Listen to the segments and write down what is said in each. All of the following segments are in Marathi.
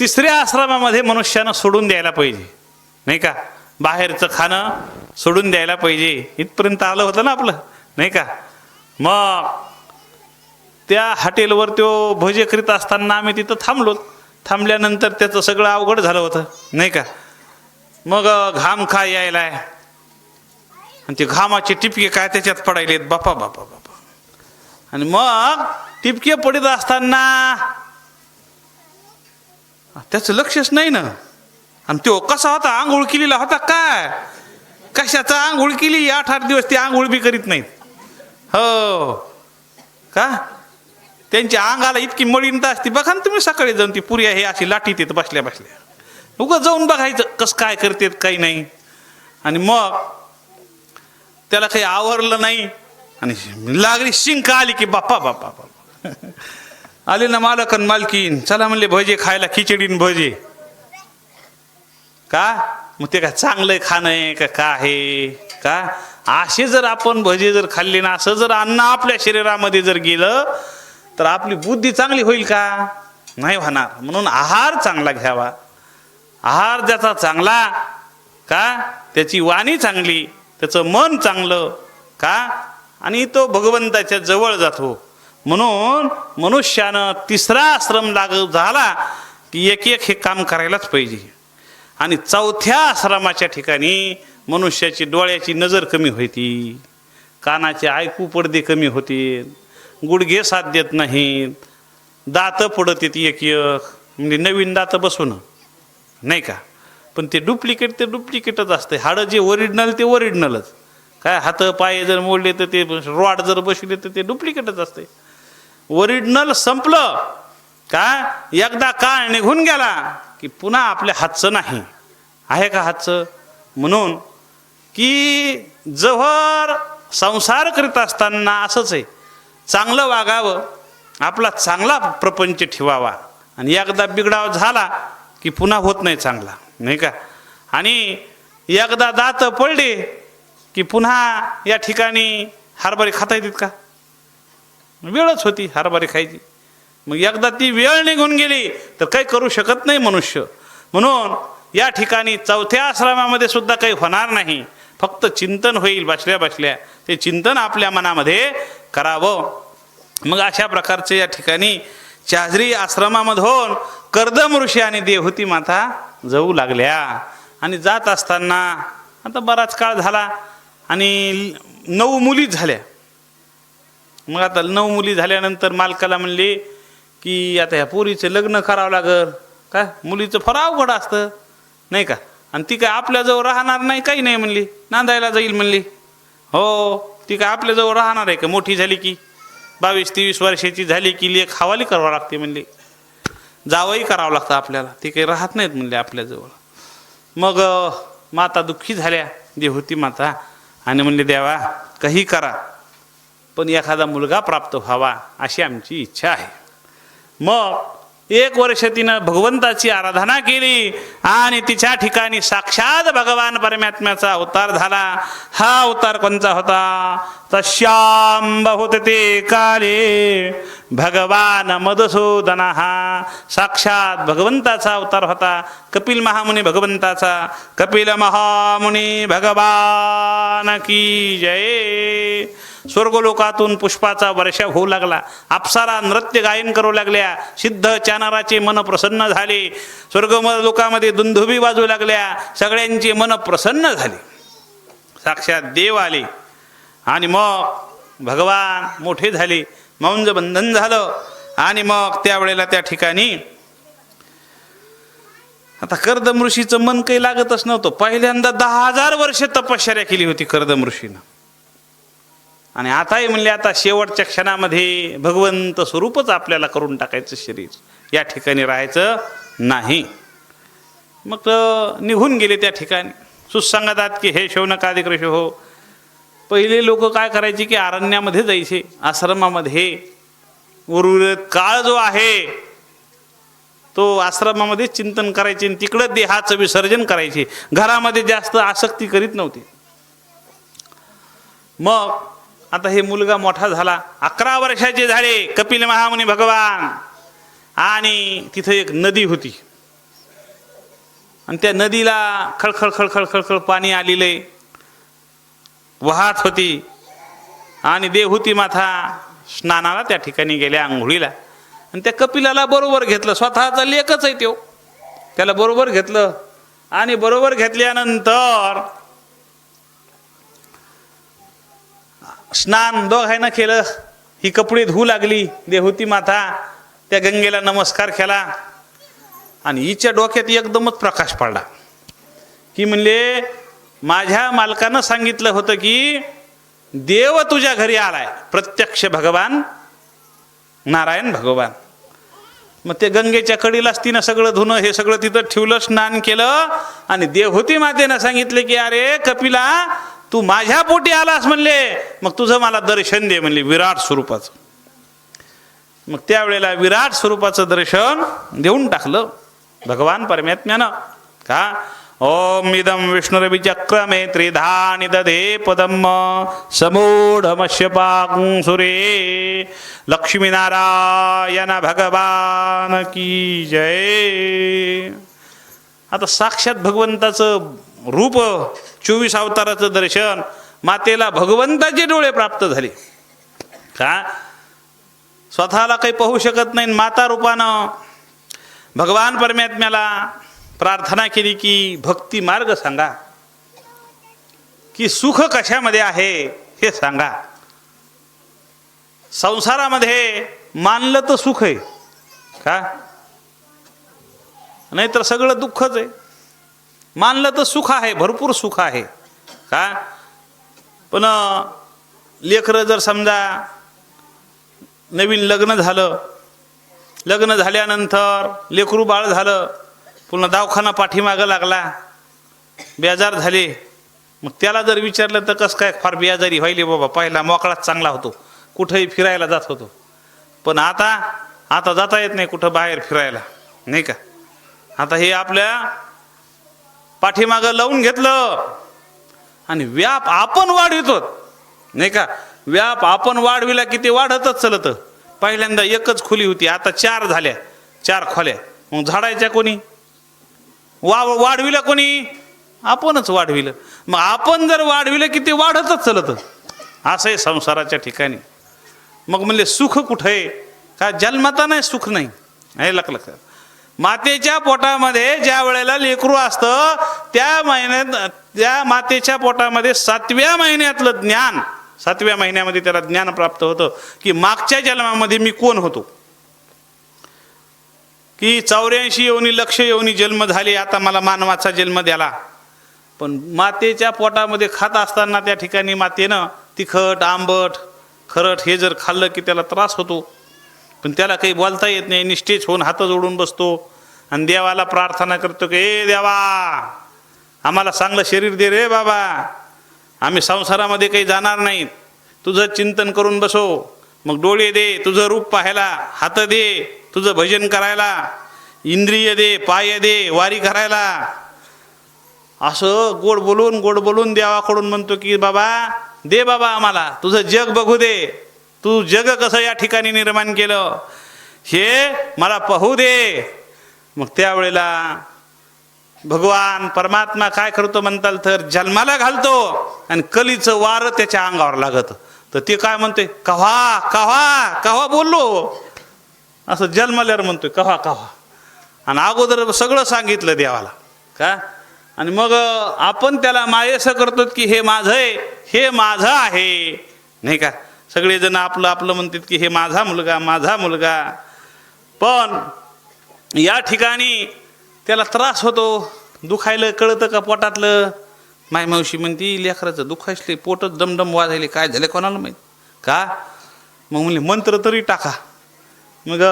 तिसऱ्या आश्रमामध्ये मनुष्यानं सोडून द्यायला पाहिजे. नाही का? बाहेरचं खाणं सोडून द्यायला पाहिजे. इथपर्यंत आलं होतं ना आपलं. नाही का? मग त्या हॉटेलवर तो भजे करीत असताना आम्ही तिथं थांबलो. थांबल्यानंतर त्याचं सगळं अवघड झालं होतं. नाही का? मग घाम खा यायलाय. आणि ते घामाचे टिपके काय त्याच्यात पडायलेत? बापा बापा बापा. आणि मग टिपके पडत असताना त्याचं लक्षच नाही ना. आणि तो कसा होता? आंघोळ केलेला होता काय? कशाचा आंघोळ केली? आठ आठ दिवस ते आंघोळ बी करीत नाहीत. हो. का? त्यांच्या अंगाला इतकी मळीनता असते. बघा ना तुम्ही सकाळी जाऊन ती पुऱ्या हे अशी लाठी येत बसल्या बसल्या. उगं जाऊन बघायचं कसं काय करतेत काही नाही. आणि मग त्याला काही आवरलं नाही. आणि लागली शिंक आली की बाप्पा बाप्पा बाप्पा. आले ना मालकन मालकीन. चला म्हणले भजे खायला खिचडीन भजे. का? मग ते काय चांगलं खाणं आहे का का आहे? का? असे जर आपण भजे जर खाल्ले ना असं जर अन्न आपल्या शरीरामध्ये जर गेलं तर आपली बुद्धी चांगली होईल का? नाही होणार. म्हणून आहार चांगला घ्यावा. आहार ज्याचा चांगला का? त्याची वाणी चांगली त्याचं मन चांगलं का? आणि तो भगवंताच्या जवळ जातो. म्हणून मनुष्यानं तिसरा आश्रम लाग झाला की एक एक हे काम करायलाच पाहिजे. आणि चौथ्या आश्रमाच्या ठिकाणी मनुष्याची डोळ्याची नजर कमी होती. कानाचे ऐकू पडदे कमी होते गुडघे साथ देत नाहीत. दातं पडत येते एक एक. म्हणजे नवीन दातं बसून. नाही का? पण ते डुप्लिकेट ते डुप्लिकेटच असते. हाडं जे ओरिजिनल ते ओरिजिनलच. काय हात पाय जर मोडले तर ते रॉड जर बसले तर ते डुप्लिकेटच असते ओरिजिनल संपलं. का? एकदा काळ निघून गेला की पुन्हा आपल्या हातचं नाही. आहे का हातचं? म्हणून की जवळ संसार करीत असताना असंच आहे. चांगलं वागावं आपला चांगला प्रपंच ठेवावा. आणि एकदा बिघडाव झाला की पुन्हा होत नाही चांगला. नाही का? आणि एकदा दात पडले की पुन्हा या ठिकाणी हरभरे खाता येतात का? वेळच होती हरभरे खायची. मग एकदा ती वेळ निघून गेली तर काही करू शकत नाही मनुष्य. म्हणून या ठिकाणी चौथ्या आश्रमामध्ये सुद्धा काही होणार नाही. फक्त चिंतन होईल बसल्या बसल्या. ते चिंतन आपल्या मनामध्ये करावं. मग अशा प्रकारचे या ठिकाणी चाजरी आश्रमामधून कर्दम ऋषी आणि देवहूती माता जाऊ लागल्या. आणि जात असताना आता बराच काळ झाला आणि नऊ मुलीच झाल्या. मग आता नऊ मुली झाल्यानंतर मालकाला म्हणले की आता ह्या पोरीचं लग्न करावं लागल. का? मुलीचं फार अवघड असतं. नाही का? आणि ती काय आपल्याजवळ राहणार नाही काही नाही म्हणली. नांदायला जाईल म्हणली. हो ती काय आपल्याजवळ राहणार आहे का? मोठी झाली की. बावीस तेवीस वर्षाची झाली की लेख हवाली करावं लागते म्हणली. जावंही करावं लागतं आपल्याला. ती काही राहत नाहीत म्हणले आपल्याजवळ मग माता दुःखी झाल्या. देवहूती माता. आणि म्हणले देवा काही करा. पण एखादा मुलगा प्राप्त व्हावा अशी आमची इच्छा आहे. मग एक वर्ष तिनं भगवंताची आराधना केली आणि तिच्या ठिकाणी साक्षात भगवान परमात्म्याचा अवतार झाला. हा अवतार कोणचा होता? तश्याम बहुत ते काले. भगवान मधुसूदना हा साक्षात भगवंताचा अवतार होता. कपिल महामुनी भगवंताचा. कपिल महामुनी भगवान की जय. स्वर्गलोकातून पुष्पाचा वर्षा होऊ लागला. अप्सरा नृत्य गायन करू लागल्या. सिद्ध चानाराचे मन प्रसन्न झाले. स्वर्ग लोकामध्ये दुंदुबी वाजू लागल्या. सगळ्यांचे मन प्रसन्न झाले. साक्षात देव आले. आणि मग भगवान मोठे झाले. मौंज बंधन झालं. आणि मग त्यावेळेला त्या ठिकाणी आता कर्दम ऋषीचं मन काही लागतच नव्हतं. पहिल्यांदा दहा हजार वर्ष तपश्चर्या केली होती कर्दम ऋषीनं आणि आताही म्हणले आता शेवटच्या क्षणामध्ये भगवंत स्वरूपच आपल्याला करून टाकायचं शरीर. या ठिकाणी राहायचं नाही. मग निघून गेले त्या ठिकाणी. सुसंगतात की हे शौनकादिक ऋषी हो पहिले लोक काय करायचे की अरण्यामध्ये जायचे आश्रमामध्ये. उर्वरित काळ जो आहे तो आश्रमामध्ये चिंतन करायचे आणि तिकडं देहाचं विसर्जन करायचे. घरामध्ये जास्त आसक्ती करीत नव्हते. मग आता हे मुलगा मोठा झाला. अकरा वर्षाचे झाले कपिल महामुनी भगवान. आणि तिथं एक नदी होती. आणि त्या नदीला खळखळ खळखळ खळखळ पाणी आलेले. वाहत होती. आणि देवहूती माथा स्नानाला त्या ठिकाणी गेल्या आंघोळीला. आणि त्या कपिलाला बरोबर घेतलं. स्वतःचा लेखच आहे तो. त्याला बरोबर घेतलं. आणि बरोबर घेतल्यानंतर स्नान दोघायनं केलं ही कपडे धुवू लागली देहुती माता त्या गंगेला नमस्कार केला. आणि हिच्या डोक्यात एकदमच प्रकाश पडला. की म्हणले माझ्या मालकानं सांगितलं होतं की देव तुझ्या घरी आलाय. प्रत्यक्ष भगवान नारायण भगवान. मग ते गंगेच्या कडीलाच तिनं सगळं धुणं हे सगळं तिथं ठेवलं स्नान केलं. आणि देवहूती मातेनं सांगितले की अरे कपिला तू माझ्या पोटी आलास म्हणले मग तुझं मला दर्शन दे म्हणले विराट स्वरूपाचं. मग त्यावेळेला विराट स्वरूपाचं दर्शन देऊन टाकलं भगवान परमात्म्यानं. का? ओम इदम विष्णुरविचक्रमे त्रिधानि दधे पदम समूढमश्यपाकुंसुरे लक्ष्मीनारायण भगवान की जय। आता साक्षात भगवंताचं रूप चोवीस अवताराचं दर्शन मातेला भगवंताचे डोळे प्राप्त झाले. का? स्वतःला काही पाहू शकत नाही माता रूपानं भगवान परमात्म्याला प्रार्थना केली की भक्ती मार्ग सांगा. की सुख कशामध्ये आहे हे सांगा. संसारामध्ये मानलं तर सुख आहे. का? नाहीतर सगळं दुःखच आहे. मानलं तर सुख आहे भरपूर सुख आहे. का? पण लेकरं जर समजा नवीन लग्न झालं लग्न झाल्यानंतर लेकरू बाळ झालं पुन्हा दवाखाना पाठीमागं लागला बेजार झाले मग त्याला जर विचारलं तर कसं काय फार बेजारी व्हायले बाबा पहिला मोकळाच चांगला होतो कुठंही फिरायला जात होतो. पण आता आता जाता येत नाही कुठं बाहेर फिरायला नाही का? आता हे आपल्या पाठीमागं लावून घेतलं. आणि व्याप आपण वाढवितो. नाही का? व्याप आपण वाढविला की ते वाढतच चलत. पहिल्यांदा एकच खोली होती आता चार झाल्या. चार खोल्या. मग झाडायच्या कोणी? वा वाढविलं कोणी? आपणच वाढविलं. मग आपण जर वाढविलं की ते वाढतच चलत. असं आहे संसाराच्या ठिकाणी. मग म्हणले सुख कुठं? आहे का जन्मता नाही सुख नाही. हे लक लक्षात मातेच्या पोटामध्ये ज्या वेळेला लेकरू असतं त्या महिन्यात त्या मातेच्या पोटामध्ये सातव्या महिन्यातलं ज्ञान सातव्या महिन्यामध्ये त्याला ज्ञान प्राप्त होतं की मागच्या जन्मामध्ये मी कोण होतो? की चौऱ्याऐंशी येऊनी लक्ष येऊनी जन्म झाले आता मला मानवाचा जन्म द्याला. पण मातेच्या पोटामध्ये खात असताना त्या ठिकाणी मातेनं तिखट आंबट खरट हे जर खाल्लं की त्याला त्रास होतो. पण त्याला काही बोलता येत नाही निष्ठेच होऊन हात जोडून बसतो. आणि देवाला प्रार्थना करतो की ए देवा आम्हाला चांगलं शरीर दे रे बाबा. आम्ही संसारामध्ये काही जाणार नाहीत. तुझं चिंतन करून बसो. मग डोळे दे तुझं रूप पाहायला हात दे तुझं भजन करायला इंद्रिय दे पाय दे वारी करायला. असं गोड बोलून गोड बोलून देवाकडून म्हणतो की बाबा दे बाबा आम्हाला. तुझं जग बघू दे. तू जग कसं या ठिकाणी निर्माण केलं? हे मला पाहू दे. मग त्यावेळेला भगवान परमात्मा काय करतो म्हणताल तर जन्माला घालतो आणि कलीचं वार त्याच्या अंगावर लागत. तर ते काय म्हणते कव्हा कव्हा कव्हा बोललो? असं जन्मल्यावर म्हणतोय कव्हा कव्हा. आणि अगोदर सगळं सांगितलं देवाला. का? आणि मग आपण त्याला मायेसं करतो की हे माझं आहे हे माझं आहे. नाही का? सगळेजण आपलं आपलं म्हणतात की हे माझा मुलगा माझा मुलगा. पण या ठिकाणी त्याला त्रास होतो. दुखायला कळतं का पोटातलं? माय मावशी म्हणती लेकराचं दुखायसले पोटच दमदम वाजायले काय झालं कोणाला माहीत? का? मग म्हणले मंत्र तरी टाका. मग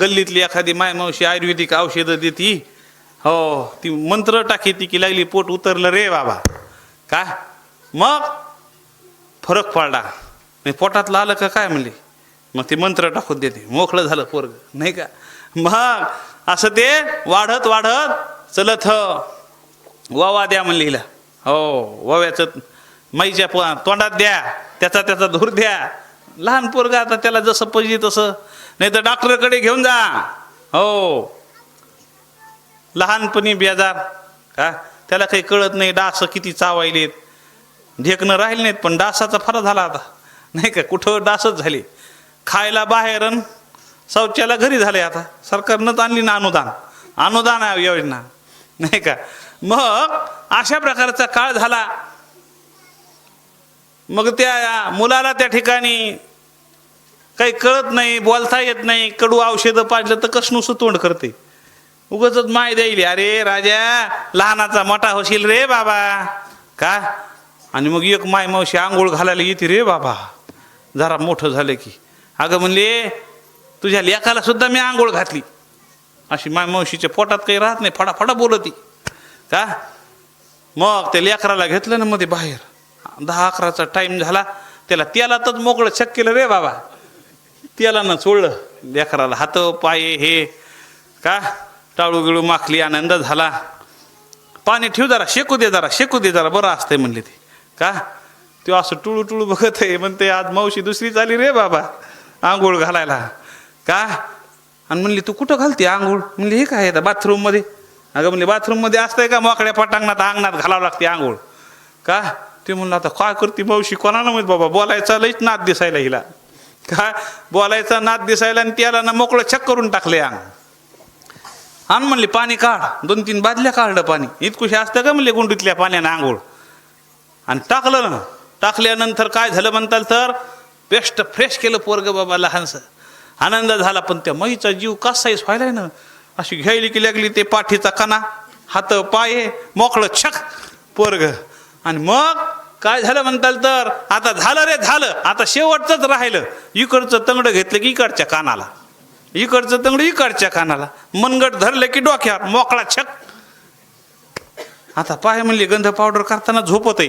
गल्लीतली एखादी माय मावशी आयुर्वेदिक औषधं देती. हो ती मंत्र टाकी ती की लागली पोट उतरलं रे बाबा. का? मग फरक पडला. नाही पोटातलं आलं का काय म्हणले? मग ते मंत्र टाकून देते. मोकळं झालं पोरग. नाही का? मग असं ते वाढत वाढत चलत. वावा द्या म्हणले हिला. हो वाव्याचं माईच्या प तोंडात द्या. त्याचा त्याचा धूर द्या. लहान पोरगा आता त्याला जसं पाहिजे तसं. नाही तर डॉक्टरकडे घेऊन जा. हो. लहानपणी बेजार. का? त्याला काही कळत नाही डास किती चावायलेत. ढेकणं राहिले नाहीत पण डासाचा फरक झाला आता. नाही का? कुठं डासच झाले. खायला बाहेर अन शौचाला घरी झाले आता. सरकारनंच आणली ना अनुदान. अनुदान योजना. नाही का? मग अशा प्रकारचा काळ झाला. मग त्या मुलाला त्या ठिकाणी काही कळत नाही बोलता येत नाही. कडू औषधं पाजलं तर कसनुसं तोंड करते? उगच माय द्यायली. अरे राजा लहानाचा मोठा होशील रे बाबा. का? आणि मग एक माय मावशी आंघोळ घालायला येते रे बाबा. जरा मोठं झालं की. अगं म्हणले तुझ्या लेखाला सुद्धा मी आंघोळ घातली. अशी माय मावशीच्या पोटात काही राहत नाही फडाफडा बोलती. का? मग त्या लेकराला घेतलं ना मध्ये बाहेर. दहा अकराचा टाईम झाला त्याला तेलातच मोकळं शक केलं रे बाबा. तेलानं सोडलं लेकराला हात पाय हे. का? टाळू गिळू माखली आनंद झाला. पाणी ठेव जरा शेकू दे जरा शेकू दे जरा बरं असतंय म्हणले ते. का? तो असं टुळू टुळू बघत आहे म्हणते आज मावशी दुसरी चाली रे बाबा आंघोळ घालायला. का? आणि म्हणली तू कुठं घालते आंघोळ? म्हणली हे काय बाथरूममध्ये अगं म्हणले बाथरूममध्ये असतंय का मोकळ्या पटांगणात अंगणात घालावं लागते आंघोळ? का? ते म्हणलं आता काय करते मावशी कोणाला माहीत बाबा बोलायचा लईच नाद दिसायला हिला. काय बोलायचा नाद दिसायला आणि त्याला ना मोकळं छक करून टाकले अंग आण म्हणले पाणी काढ दोन तीन बादल्या काढलं पाणी. इतकुशी असतं का म्हणले गुंडीतल्या पाण्यानं आंघोळ? आणि टाकलं ना. टाकल्यानंतर काय झालं म्हणताल तर? बेस्ट फ्रेश केलं पोरग बाबा लहानसं. आनंद झाला पण त्या मईचा जीव कसाही व्हायलाय ना? अशी घ्यायली की लागली ते पाठीचा कणा हात पाय मोकळं छक पोरग. आणि मग काय झालं म्हणताल तर? आता झालं रे झालं. आता शेवटचंच राहिलं. इकडचं तंगडं घेतलं की इकडच्या कानाला. इकडचं तंगड इकडच्या कानाला. मनगट धरलं की डोक्यावर मोकळा छक. आता पाय म्हणले गंध पावडर करताना झोपत आहे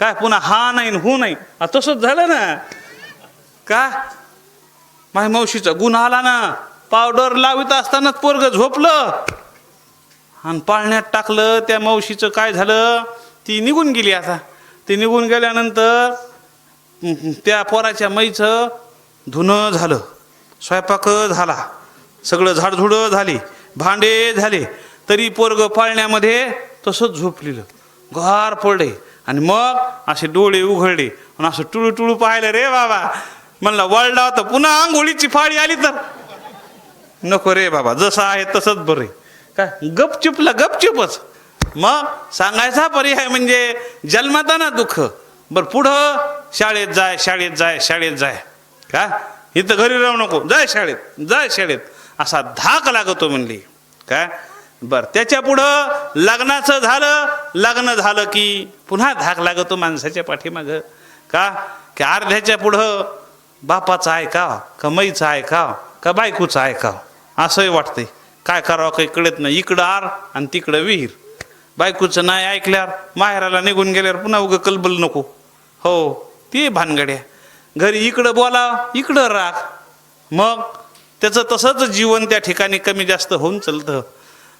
काय पुन्हा हा नाही हू नाही. तसंच झालं ना. का? माय मावशीचा गुण आला ना. पावडर लावित असतानाच पोरग झोपलं. आणि पाळण्यात टाकलं त्या मावशीचं काय झालं? ती निघून गेली आता. ती निघून गेल्यानंतर त्या पोराच्या मैचं धुणं झालं. स्वयंपाक झाला. सगळं झाडझुडं झाली. भांडे झाले. तरी पोरग पाळण्यामध्ये तसंच झोपलेलं. गार पडले. आणि मग असे डोळे उघडले आणि असं टुळू टुळू पाहिलं रे बाबा. म्हणलं वळला तर पुन्हा आंघोळीची फाळी आली तर. नको रे बाबा जसं आहे तसंच बरे काय गपचुपला गपचुपच. मग सांगायचा पर्याय म्हणजे जन्मताना दुःख. बरं पुढं शाळेत जाय शाळेत जाय शाळेत जाय. का? इथं घरी राहू नको. जाय शाळेत जाय शाळेत. असा धाक लागतो म्हणली. काय बर त्याच्या पुढं लग्नाचं झालं लग्न झालं की पुन्हा धाक लागतो माणसाच्या पाठीमाग. का? की अर्ध्याच्या पुढं बापाचं आहे का मैचं ऐकाव का बायकोचं ऐकाव. असंही वाटतंय. काय करावं काही कळत नाही. इकडं आर आणि तिकडं विहीर. बायकोचं नाही ऐकल्यावर माहेराला निघून गेल्यावर पुन्हा उगं कलबल नको. हो ती भानगड्या. घरी इकडं बोला इकडं राख मग त्याचं तसंच जीवन त्या ठिकाणी कमी जास्त होऊन चालतं.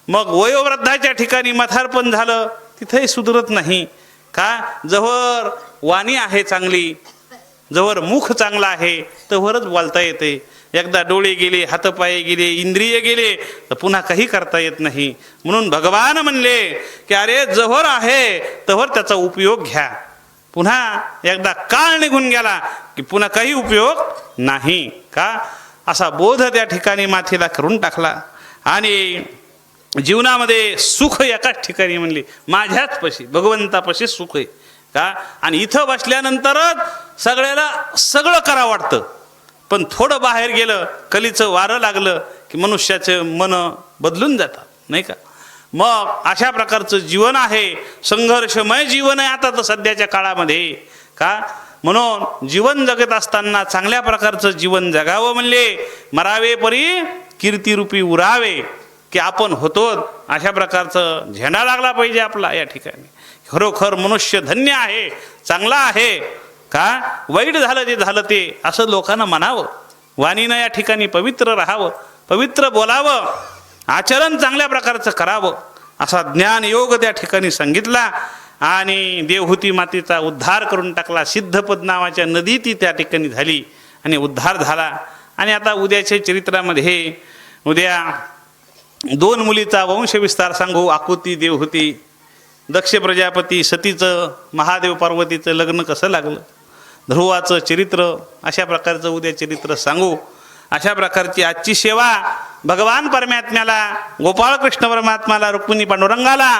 मग वयोवृद्धाच्या ठिकाणी मथारपण झालं तिथंही सुधरत नाही. का? जवळ वाणी आहे चांगली जवळ मुख चांगला आहे तवरच बोलता येते. एकदा डोळे गेले हातपाय गेले इंद्रिय गेले तर पुन्हा काही करता येत नाही. म्हणून भगवान म्हणले की अरे जवळ आहे तवर त्याचा उपयोग घ्या. पुन्हा एकदा काळ निघून गेला की पुन्हा काही उपयोग नाही. का? असा बोध त्या ठिकाणी माथीला करून टाकला. आणि जीवनामध्ये सुख एकाच ठिकाणी म्हणले माझ्याच पशी भगवंतापाशी सुख आहे. का? आणि इथं बसल्यानंतरच सगळ्याला सगळं करा वाटतं. पण थोडं बाहेर गेलं कलीचं वारं लागलं की मनुष्याचं मन बदलून जातात नाही का? मग अशा प्रकारचं जीवन आहे. संघर्षमय जीवन आहे आता तर सध्याच्या काळामध्ये. का? म्हणून जीवन जगत असताना चांगल्या प्रकारचं जीवन जगावं म्हणले. मरावे परी कीर्तिरूपी उरावे. की आपण होतो अशा प्रकारचं झेंडा लागला पाहिजे आपला या ठिकाणी. खरोखर मनुष्य धन्य आहे चांगला आहे. का? वाईट झालं जे झालं ते असं लोकांना म्हणावं. वाणीनं या ठिकाणी पवित्र राहावं पवित्र बोलावं आचरण चांगल्या प्रकारचं करावं असा ज्ञान योग त्या ठिकाणी सांगितला आणि देवहूती मातेचा उद्धार करून टाकला. सिद्धपद नावाच्या नदी ती त्या ठिकाणी झाली आणि उद्धार झाला. आणि आता उद्याच्या चरित्रामध्ये उद्या दोन मुलीचा वंशविस्तार सांगू. आकुती देवहूती दक्ष प्रजापती सतीचं महादेव पार्वतीचं लग्न कसं लागलं? ध्रुवाचं चरित्र अशा प्रकारचं उद्या चरित्र सांगू. अशा प्रकारची आजची सेवा भगवान परमात्म्याला गोपाळकृष्ण परमात्माला रुक्मिणी पांडुरंगाला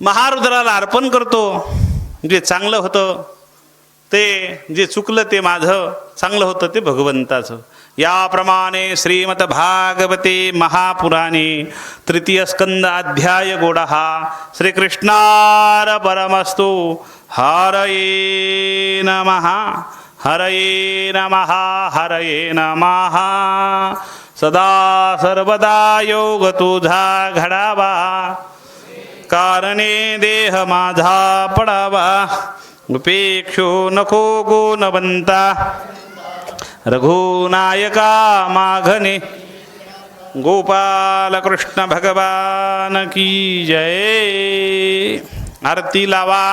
महारुद्राला अर्पण करतो. जे चांगलं होतं ते जे चुकलं ते माझं चांगलं होतं ते भगवंताचं. याप्रमाणे श्रीमत भागवते महापुराणे तृतीय स्कंद अध्याय गोडहा श्रीकृष्णार परमस्तु हरये नमः हरये नमः हरये नमः। सदा सर्वदा योग तुझा घडावा। कारणे देह माझा पडावा। उपेक्षो नको गुणवंता रघुनायका माघने गोपाल कृष्ण भगवान की जय। आरती लावा।